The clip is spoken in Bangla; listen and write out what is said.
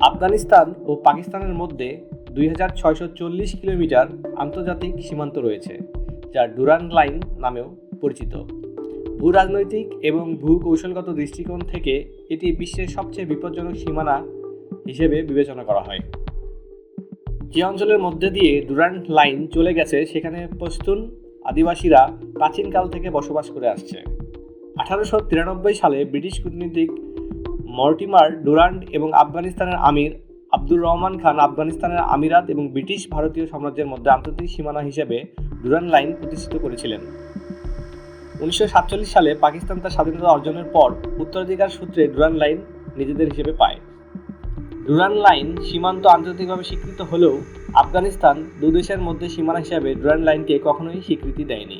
আফগানিস্তান ও পাকিস্তানের মধ্যে দুই হাজার ছয়শো চল্লিশ কিলোমিটার আন্তর্জাতিক সীমান্ত রয়েছে যা ডুরান লাইন নামেও পরিচিত। ভূ রাজনৈতিক এবং ভূ কৌশলগত দৃষ্টিকোণ থেকে এটি বিশ্বের সবচেয়ে বিপজ্জনক সীমানা হিসেবে বিবেচনা করা হয়। যে অঞ্চলের মধ্যে দিয়ে ডুরান্ট লাইন চলে গেছে, সেখানে পশতুন আদিবাসীরা প্রাচীনকাল থেকে বসবাস করে আসছে। আঠারোশো তিরানব্বই সালে ব্রিটিশ কূটনীতিক মর্টিমার ডুরান্ট এবং আফগানিস্তানের আমির আব্দুর রহমান খান আফগানিস্তানের আমিরাত এবং ব্রিটিশ ভারতীয় সাম্রাজ্যের মধ্যে আন্তর্জাতিক সীমানা হিসেবে ডুরান লাইন প্রতিষ্ঠিত করেছিলেন। উনিশশো সাতচল্লিশ সালে পাকিস্তান তার স্বাধীনতা অর্জনের পর উত্তরাধিকার সূত্রে ডুরান লাইন নিজেদের হিসেবে পায়। ডুরান লাইন সীমান্ত আন্তর্জাতিকভাবে স্বীকৃত হলেও আফগানিস্তান দুদেশের মধ্যে সীমানা হিসাবে ডুরান লাইনকে কখনোই স্বীকৃতি দেয়নি।